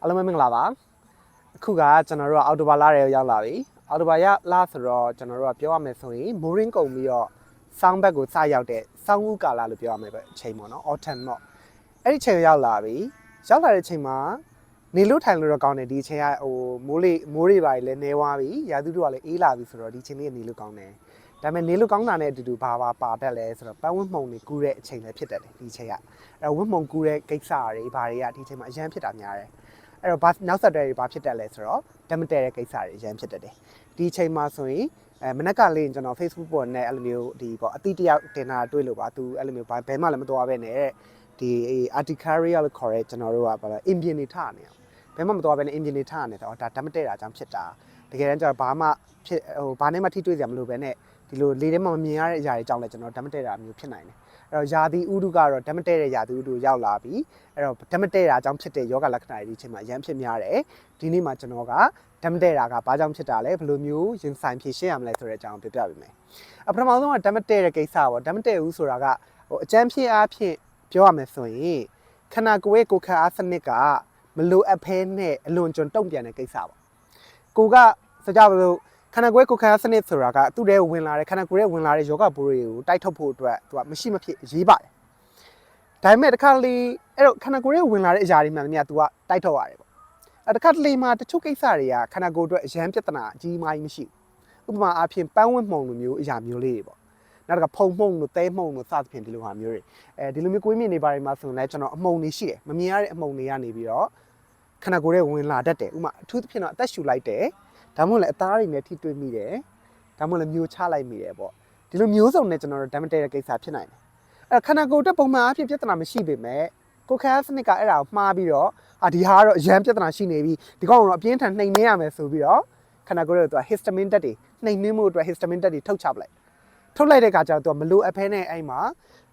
အားလုံးပဲမင်္ဂလာပါအခုကကျွန်တော်တို့ကအော်တိုဘာလာတွေရောက်လာပြီအော်တိုဘာရလာဆိုတော့ကျွန်တော်တို့ကပြောရမယ်ဆိုရင်မိုးရင်းကုန်ပြီးတော့ဆောင်းဘက်ကိုစရောက်တဲ့ဆောင်းဦးကာလလို့ပြောရမယ်ပဲအချိန်ပေါ့နော် autumn ပေါ့အဲ့ဒီချိန်ရောက်လာပြီရောက်လာတဲ့ချိန်မှာနေလို့ထိုင်လို့တော့ကောင်းတယ်ဒီအချိန်ကဟိုမိုးလေးမိုးတွေပါလည်းနေသွားပြီရာသီဥတုကလည်းအေးလာပြီဆိုတော့ဒီချိန်လေးကနေလို့ကောင်းတယ်ဒါပေမဲ့နေလို့ကောင်းတာနဲ့အတူတူဘာပါပါတတ်လဲဆိုတော့ပန်းဝတ်မှုံတွေကူးတဲ့အချိန်လည်းဖြစ်တတ်တယ်ဒီချိန်ကအဲဝတ်မှုံကူးတဲ့ကိစ္စတွေဘာတွေကဒီချိန်မှာအရန်ဖြစ်တာများတယ် အဲ့တော့ဘာနောက်ဆက်တွဲတွေဘာဖြစ်တတ်လဲဆိုတော့ဓမ္မတဲတဲ့ကိစ္စတွေအရင်ဖြစ်တတ်တယ်ဒီအချိန်မှာဆိုရင်အဲမနက်ကလေးကျွန်တော် Facebook ပေါ်နဲ့အဲ့လိုမျိုးဒီပေါ့အတိတယောက်တင်တာတွေ့လို့ပါသူအဲ့လိုမျိုးဘာဘယ်မှလည်းမတော်ပဲနဲ့ဒီ articaria လို့ခေါ်ရဲကျွန်တော်တို့ကဘာလဲ Indian နေထနေအောင်ဘယ်မှမတော်ပဲနဲ့ Indian နေထနေတော့ဒါဓမ္မတဲတာအကြောင်းဖြစ်တာတကယ်တမ်းကျတော့ဘာမှဖြစ်ဟိုဘာနဲ့မှထိတွေ့စရာမလိုပဲနဲ့ဒီလိုလေထဲမှာမမြင်ရတဲ့အရာတွေအကြောင်းလဲကျွန်တော်ဓမ္မတဲတာမျိုးဖြစ်နိုင်တယ် အဲ့တော့ယာဒီဥဒုကတော့ဓမ္မတဲတဲ့ယာဒီဥဒုရောက်လာပြီအဲ့တော့ဓမ္မတဲတာအကြောင်းဖြစ်တဲ့ယောဂလက္ခဏာတွေဒီအချိန်မှာအရန်ဖြစ်များတယ်ဒီနေ့မှာကျွန်တော်ကဓမ္မတဲတာကဘာကြောင့်ဖြစ်တာလဲဘယ်လိုမျိုးရင်ဆိုင်ဖြေရှင်းရမလဲဆိုတဲ့အကြောင်းပြပြပေးမယ်အပထမဆုံးကဓမ္မတဲတဲ့ကိစ္စပေါ့ဓမ္မတဲဦးဆိုတာကဟိုအကျန်းဖြစ်အားဖြင့်ပြောရမယ်ဆိုရင်ခန္ဓာကိုယ်ရဲ့ကိုယ်ခန္ဓာစနစ်ကမလိုအပ်ဖဲနဲ့အလွန်ကျွံတုံ့ပြန်တဲ့ကိစ္စပေါ့ကိုကစကြဝဠာ ခန္ဓာကိုယ်ကိုယ်ခန္ဓာစနစ်ဆိုတာကသူ့ထဲဝင်လာတဲ့ခန္ဓာကိုယ်ရဲ့ဝင်လာတဲ့ယောဂဘိုးတွေကိုတိုက်ထုတ်ဖို့အတွက်သူကမရှိမဖြစ်ရေးပါတယ်ဒါပေမဲ့တစ်ခါလေအဲ့တော့ခန္ဓာကိုယ်ရဲ့ဝင်လာတဲ့အရာတွေမှန်သမျှ तू ကတိုက်ထုတ်ရတယ်ပေါ့အဲ့တစ်ခါတလေမှာတချို့ကိစ္စတွေကခန္ဓာကိုယ်အတွက်အရန်ပြဿနာအကြီးမားကြီးမရှိဘူးဥပမာအားဖြင့်ပန်းဝတ်မှုံလိုမျိုးအရာမျိုးလေးတွေပေါ့နောက်တစ်ခါဖုံမှုံလို့သဲမှုံလို့စသဖြင့်ဒီလိုဟာမျိုးတွေအဲဒီလိုမျိုးကိုင်းမြင့်နေပါတယ်မှာဆိုရင်လည်းကျွန်တော်အမှုံတွေရှိတယ်မမြင်ရတဲ့အမှုံတွေကနေပြီးတော့ခန္ဓာကိုယ်ရဲ့ဝင်လာတတ်တယ်ဥပမာအထူးသဖြင့်တော့အသက်ရှူလိုက်တယ် ဒါမှမဟုတ်လည်းအသားတွေနဲ့ထိတွေ့မိတယ်ဒါမှမဟုတ်လည်းမျိုးချလိုက်မိတယ်ပေါ့ဒီလိုမျိုးစုံနဲ့ကျွန်တော်တို့ဓမ္မတဲတဲ့ကိစ္စဖြစ်နိုင်တယ်အဲ့ခန္ဓာကိုယ်အတွက်ပုံမှန်အားဖြင့်ပြဿနာမရှိပေမဲ့ကိုယ်ခန္ဓာစနစ်ကအဲ့ဒါကိုမှားပြီးတော့အာဒီဟာကတော့အရန်ပြဿနာရှိနေပြီဒီကောင်ကတော့အပြင်းထန်နှိမ်နှင်းရမယ်ဆိုပြီးတော့ခန္ဓာကိုယ်ရဲ့သူက histamine တက်တွေနှိမ်နှင်းမှုအတွက် histamine တက်တွေထုတ်ချပလိုက်ထုတ်လိုက်တဲ့အခါကျတော့သူကမလိုအပ်ဖဲနဲ့အဲ့မှာ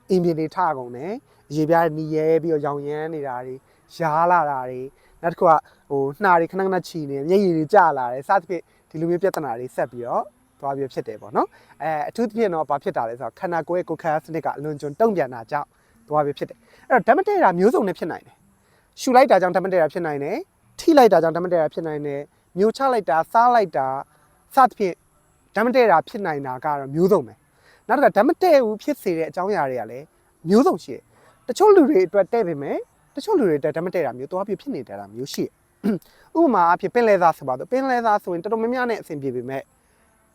အင်ပြင်တွေထကုန်တယ်အရေပြားနီးရဲပြီးတော့ရောင်ရမ်းနေတာတွေရားလာတာတွေ နောက်တစ်ခုကဟိုနှာတွေခဏခဏချီနေမျက်ရည်တွေကျလာတယ်စသဖြင့်ဒီလိုမျိုးပြဿနာတွေဆက်ပြီးတော့သွားပြီးဖြစ်တယ်ပေါ့နော်အဲအထူးသဖြင့်တော့ဘာဖြစ်တာလဲဆိုတော့ခန္ဓာကိုယ်ရဲ့ကိုယ်ခန္ဓာစနစ်ကအလွန်ကျွံတုံ့ပြန်တာကြောင့်သွားပြီးဖြစ်တယ်အဲ့တော့ဓမ္မတေတာမျိုးစုံနဲ့ဖြစ်နိုင်တယ်ရှူလိုက်တာကြောင့်ဓမ္မတေတာဖြစ်နိုင်တယ်ထိလိုက်တာကြောင့်ဓမ္မတေတာဖြစ်နိုင်တယ်မျိုးချလိုက်တာစားလိုက်တာစသဖြင့်ဓမ္မတေတာဖြစ်နိုင်တာကတော့မျိုးစုံပဲနောက်တစ်ခါဓမ္မတေဦးဖြစ်စေတဲ့အကြောင်းအရာတွေကလည်းမျိုးစုံရှိတယ်တချို့လူတွေအတွက်တဲ့ပေမဲ့ တချို့လူတွေအတွက်ဓမ္မတေတာမျိုးသွားပြီးဖြစ်နေတာမျိုးရှိတယ်ဥပမာအဖြစ်ပင်လဲသားဆိုပါတော့ပင်လဲသားဆိုရင်တော်တော်များများနဲ့အဆင်ပြေပေမဲ့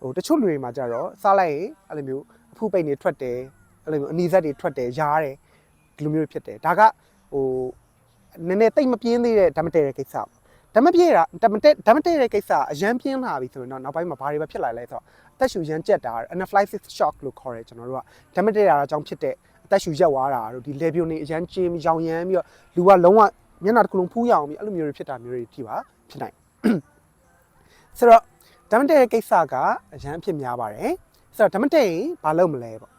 ဟိုတချို့လူတွေမှာကြတော့စားလိုက်ရင်အဲ့လိုမျိုးအဖူးပိန်တွေထွက်တယ်အဲ့လိုမျိုးအနီးစက်တွေထွက်တယ်ရားတယ်ဒီလိုမျိုးဖြစ်တယ်ဒါကဟိုနည်းနည်းတိတ်မပြင်းသေးတဲ့ဓမ္မတေတဲ့ကိစ္စပေါ့ဓမ္မပြေတာဓမ္မတေဓမ္မတေတဲ့ကိစ္စအရန်ပြင်းလာပြီဆိုရင်တော့နောက်ပိုင်းမှာဘာတွေပဲဖြစ်လာလဲဆိုတော့အသက်ရှူရမ်းကြက်တာ anaphylaxis shock လို့ခေါ်တယ်ကျွန်တော်တို့ကဓမ္မတေတာအကြောင်းဖြစ်တဲ့ အသက်ရှူရက်သွားတာတို့ဒီလေပြိုနေအရန်ကျင်းရောင်ရမ်းပြီးတော့လူကလုံးဝမျက်နှာတစ်ခုလုံးဖူးရအောင်ပြီးအဲ့လိုမျိုးတွေဖြစ်တာမျိုးတွေထိပါဖြစ်နိုင်ဆိုတော့ဓမ္မတေတဲ့ကိစ္စကအရန်အဖြစ်များပါတယ်ဆိုတော့ဓမ္မတေရင်ဘာလုပ်မလဲပေါ့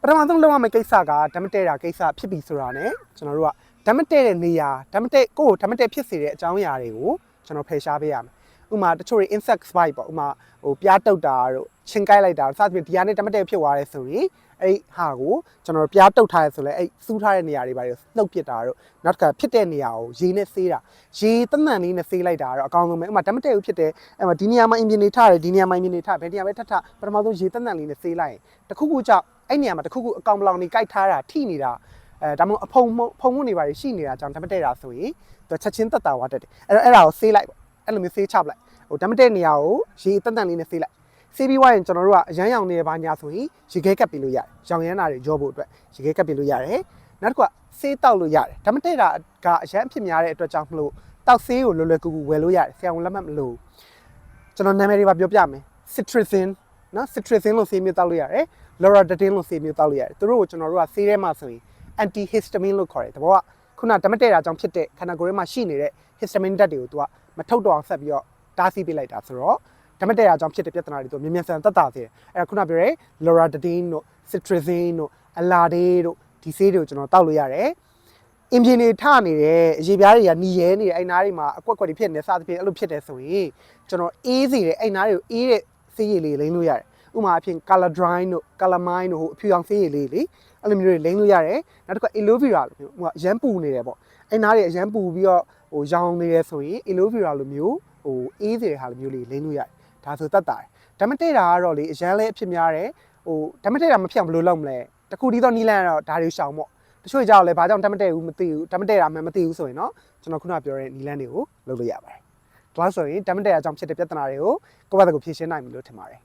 ပထမဆုံးလုပ်ရမယ့်ကိစ္စကဓမ္မတေတာကိစ္စဖြစ်ပြီဆိုတာ ਨੇ ကျွန်တော်တို့ကဓမ္မတေတဲ့နေရာဓမ္မတေကိုယ်ဓမ္မတေဖြစ်စေတဲ့အကြောင်းအရာတွေကိုကျွန်တော်ဖယ်ရှားပေးရမယ် ဥမာတချို့တွေ insect bite ပေါ့ဥမာဟိုပြားတုတ်တာတို့ချင်းကိုက်လိုက်တာစသဖြင့်ဒီဟာနဲ့ဓမ္မတေဖြစ်သွားတယ်ဆိုရင်အဲ့ဟာကိုကျွန်တော်ပြားတုတ်ထားရဆိုလဲအဲ့စူးထားတဲ့နေရာတွေပါနှုတ်ပစ်တာတို့နောက်တစ်ခါဖြစ်တဲ့နေရာကိုရေနဲ့ဆေးတာရေတနန်လေးနဲ့ဆေးလိုက်တာတော့အကောင်းဆုံးပဲဥမာဓမ္မတေကိုဖြစ်တယ်အဲ့မှာဒီနေရာမှာအင်ဂျင်နေထားတယ်ဒီနေရာမှာအင်ဂျင်နေထားဘယ်နေရာပဲထပ်ထပထမဆုံးရေတနန်လေးနဲ့ဆေးလိုက်ရင်တခုခုကြောင့်အဲ့နေရာမှာတခုခုအကောင်ပလောင်နေကြိုက်ထားတာထိနေတာအဲဒါမှမဟုတ်အဖုံဖုံမှုနေပါရှိနေတာကြောင့်ဓမ္မတေတာဆိုရင်သူချက်ချင်းတက်တာဝတ်တက်တယ်အဲ့တော့အဲ့ဒါကိုဆေးလိုက်ပေါ့ အဲ့လိုမျိုးဆေးချပလိုက်ဟိုဓမ္မတေနေရာကိုရေတနန်လေးနဲ့ဆေးလိုက်ဆေးပြီးွားရင်ကျွန်တော်တို့ကအရန်ရောင်နေပါညာဆိုရင်ရေခဲကပ်ပြီးလို့ရတယ်။ရောင်ရမ်းတာတွေရောဖို့အတွက်ရေခဲကပ်ပြီးလို့ရတယ်။နောက်တစ်ခုကဆေးတောက်လို့ရတယ်။ဒါမှမဟုတ်တာကအရန်အဖြစ်များတဲ့အတွက်ကြောင့်မလို့တောက်ဆေးကိုလွယ်လွယ်ကူကူဝယ်လို့ရတယ်။ဆရာဝန်လက်မှတ်မလို့ကျွန်တော်နာမည်တွေပါပြောပြမယ်။ Citrizin နော် Citrizin လို့ဆေးမျိုးတောက်လို့ရတယ်။ Loratadine လို့ဆေးမျိုးတောက်လို့ရတယ်။သူတို့ကိုကျွန်တော်တို့ကဆေးထဲမှာဆိုရင် antihistamine လို့ခေါ်တယ်။တဘောကခုနဓမ္မတေတာကြောင့်ဖြစ်တဲ့ခန္ဓာကိုယ်ထဲမှာရှိနေတဲ့ histamine ဓာတ်တွေကိုသူက မထုတ်တော့အောင်ဆက်ပြီးတော့တားဆီးပေးလိုက်တာဆိုတော့ဓမ္မတေရာကြောင့်ဖြစ်တဲ့ပြဿနာတွေတို့မြင်မြန်ဆန်တက်တာစေတယ်အဲ့ဒါခုနပြောရဲ loratadine တို့ citrizine တို့ alade တို့ဒီဆေးတွေကိုကျွန်တော်တောက်လို့ရတယ်အင်ဂျင်တွေထနေတယ်အရေပြားတွေကหนีရဲနေတယ်အဲ့နားတွေမှာအကွက်ကွက်တွေဖြစ်နေစသဖြင့်အဲ့လိုဖြစ်တယ်ဆိုရင်ကျွန်တော်အေးစေတယ်အဲ့နားတွေကိုအေးတဲ့ဆေးရည်လေးလိမ့်လို့ရတယ် ဥမာအဖြစ် color drying တို့ color mine တို့ဟိုအဖြူရောင်ဆေးရည်လေးလေအဲ့လိုမျိုးတွေလိမ့်လို့ရတယ်နောက်တစ်ခါ aloe vera လိုမျိုးဟိုရမ်းပူနေတယ်ပေါ့အဲ့နားတွေအရမ်းပူပြီးတော့ဟိုရောင်နေတယ်ဆိုရင် aloe vera လိုမျိုးဟိုအေးတဲ့ဟာလိုမျိုးလေးလိမ့်လို့ရတယ်ဒါဆိုတတ်တာဓမ္မတေတာကတော့လေအရန်လဲအဖြစ်များတယ်ဟိုဓမ္မတေတာမဖြစ်အောင်ဘယ်လိုလုပ်မလဲတခုတည်းသောနီလန်ကတော့ဒါတွေရှောင်ပေါ့တချို့ကြောက်လဲဘာကြောင့်ဓမ္မတေဘူးမသိဘူးဓမ္မတေတာမှမသိဘူးဆိုရင်တော့ကျွန်တော်ခုနပြောတဲ့နီလန်တွေကိုလုပ်လို့ရပါတယ်ဒါဆိုရင်ဓမ္မတေတာကြောင့်ဖြစ်တဲ့ပြဿနာတွေကိုကိုယ့်ဘက်ကိုဖြေရှင်းနိုင်ပြီလို့ထင်ပါတယ်